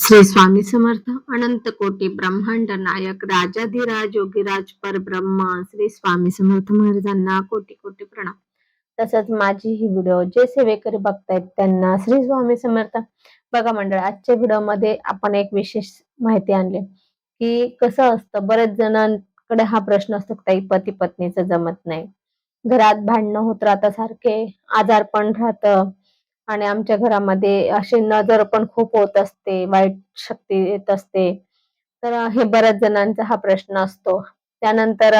श्री स्वामी समर्थ अनंत कोटी ब्रह्मांड नायक राजाधिराज योगीराज परब्रह्म श्री स्वामी समर्थ महाराजांना कोटी कोटी प्रणाम. तसंच माझी ही व्हिडिओ जे सेवेकरी बघतायत त्यांना श्री स्वामी समर्थ. बघा मंडळ आजच्या व्हिडिओमध्ये आपण एक विशेष माहिती आणली की कसं असतं बरेच जणांकडे हा प्रश्न असतो काही पती पत्नीचं जमत नाही. घरात भांडणं होत राहतं सारखे आजारपण राहतं. आणि आमच्या घरामध्ये अशी नजर पण खूप होत असते वाईट शक्ती येत असते. तर हे बऱ्याच जणांचा हा प्रश्न असतो. त्यानंतर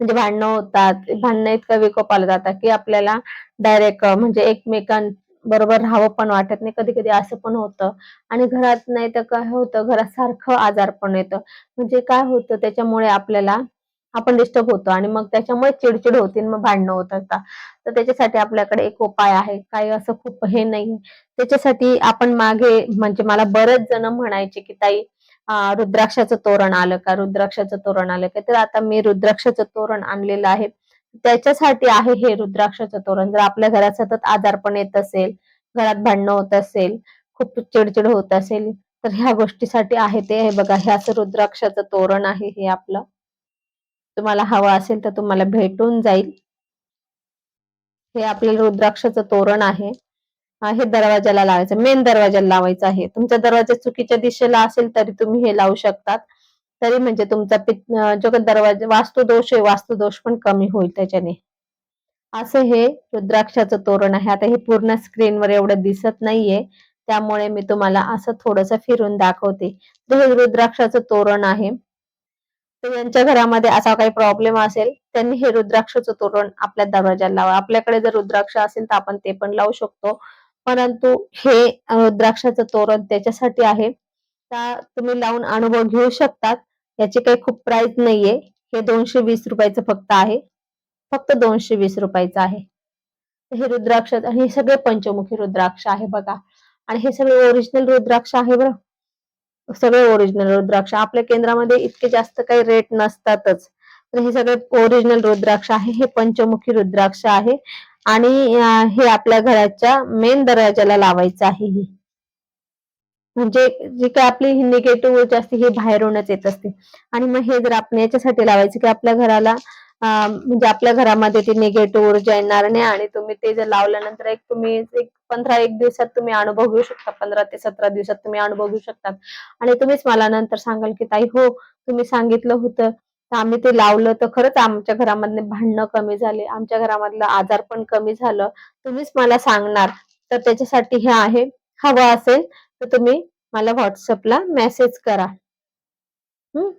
म्हणजे भांडणं होतात. भांडणं इतकं विकोपाला जातात की आपल्याला डायरेक्ट म्हणजे एकमेकांबरोबर राहावं पण वाटत नाही. कधी कधी असं पण होतं. आणि घरात नाही तर काय होतं? घरात सारखं आजार पण येतं. म्हणजे काय होतं? त्याच्यामुळे आपल्याला आपण डिस्टर्ब होतो आणि मग त्याच्यामुळे चिडचिड होते मग भांडणं होत असतात. तर त्याच्यासाठी आपल्याकडे एक उपाय आहे. काही असं खूप हे नाही. त्याच्यासाठी आपण मागे म्हणजे मला बरेच जण म्हणायचे की ताई रुद्राक्षाचं तोरण आलं का? रुद्राक्षाचं तोरण आलं का? तर आता मी रुद्राक्षाचं तोरण आणलेलं आहे. त्याच्यासाठी आहे हे रुद्राक्षाचं तोरण. जर आपल्या घरात सतत आजारपण येत असेल घरात भांडणं होत असेल खूप चिडचिड होत असेल तर ह्या गोष्टीसाठी आहे ते. हे बघा हे असं रुद्राक्षाचं तोरण आहे हे आपलं. तुम्हाला हवं असेल तर तुम्हाला भेटून जाईल. हे आपलं रुद्राक्षाचं तोरण आहे. हे दरवाजाला लावायचं मेन दरवाजाला लावायचं आहे. तुमचा दरवाजा चुकीच्या दिशेला असेल तरी तुम्ही हे लावू शकतात. तरी म्हणजे तुमचा जो काही दरवाजा वास्तुदोष आहे वास्तुदोष पण कमी होईल त्याच्याने. असं हे रुद्राक्षाचं तोरण आहे. आता हे पूर्ण स्क्रीनवर एवढं दिसत नाहीये. त्यामुळे मी तुम्हाला असं थोडस फिरून दाखवते. तर हे रुद्राक्षाचं तोरण आहे. तर यांच्या घरामध्ये असा काही प्रॉब्लेम असेल त्यांनी हे रुद्राक्षचं तोरण आपल्या दरवाजाला लावा. आपल्याकडे जर रुद्राक्ष असेल तर आपण ते पण लावू शकतो. परंतु हे रुद्राक्षाचं तोरण त्याच्यासाठी आहे. त्या तुम्ही लावून अनुभव घेऊ शकतात. याची काही खूप प्राइस नाहीये. हे दोनशे वीस रुपयाचं फक्त आहे. फक्त दोनशे वीस रुपयाचं आहे. हे रुद्राक्ष हे सगळे पंचमुखी रुद्राक्ष आहे बघा. आणि हे सगळे ओरिजिनल रुद्राक्ष आहे बरं. सगळे ओरिजिनल रुद्राक्ष. आपल्या केंद्रामध्ये इतके जास्त काही रेट नसतातच. तर हे सगळे ओरिजिनल रुद्राक्ष आहे. हे पंचमुखी रुद्राक्ष आहे. आणि हे आपल्या घराच्या मेन दरवाजाला लावायचं आहे हे. म्हणजे जी काय आपली निगेटिव्ह ऊर्जा असते ही बाहेरूनच येत असते. आणि मग हे जर आपण याच्यासाठी लावायचं की आपल्या घराला म्हणजे आपल्या घरामध्ये ती निगेटिव्ह ऊर्जा येणार नाही आणि तुम्ही ते जर लावल्यानंतर एक तुम्ही एक पंधरा एक दिवसात तुम्ही अनुभव घेऊ शकता. पंधरा ते सतरा दिवसात तुम्ही अनुभव घेऊ शकतात. आणि तुम्हीच मला नंतर सांगाल की ताई हो तुम्ही सांगितलं होतं. तर आम्ही ते लावलं तर खरंच आमच्या घरामधले भांडणं कमी झाले. आमच्या घरामधलं आजार पण कमी झालं. तुम्हीच मला सांगणार. तर त्याच्यासाठी हे आहे. हवं असेल तर तुम्ही मला व्हॉट्सअपला मेसेज करा. हम्म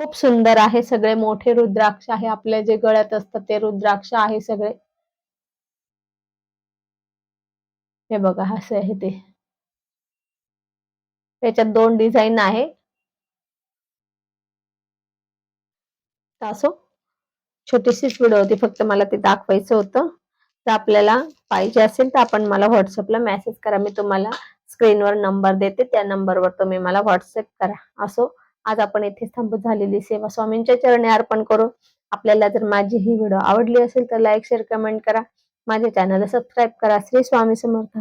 खूप सुंदर आहे सगळे. मोठे रुद्राक्ष आहे आपल्या जे गळ्यात असतात ते रुद्राक्ष आहे सगळे. हे बघा असं आहे ते. त्याच्यात दोन डिझाईन आहे. असो. छोटीशीच व्हिडिओ होती फक्त मला ते दाखवायचं होतं. तर आपल्याला पाहिजे असेल तर आपण मला व्हॉट्सअपला मेसेज करा. मी तुम्हाला स्क्रीनवर नंबर देते. त्या नंबरवर तुम्ही मला व्हॉट्सअप करा. असो. आज आपण येथे थांबत झालेली सेवा स्वामींच्या चरणी अर्पण करू आपल्याला जर माझी ही व्हिडिओ आवडली असेल तर लाईक शेअर कमेंट करा. माझ्या चॅनलला सबस्क्राईब करा. श्री स्वामी समर्थ.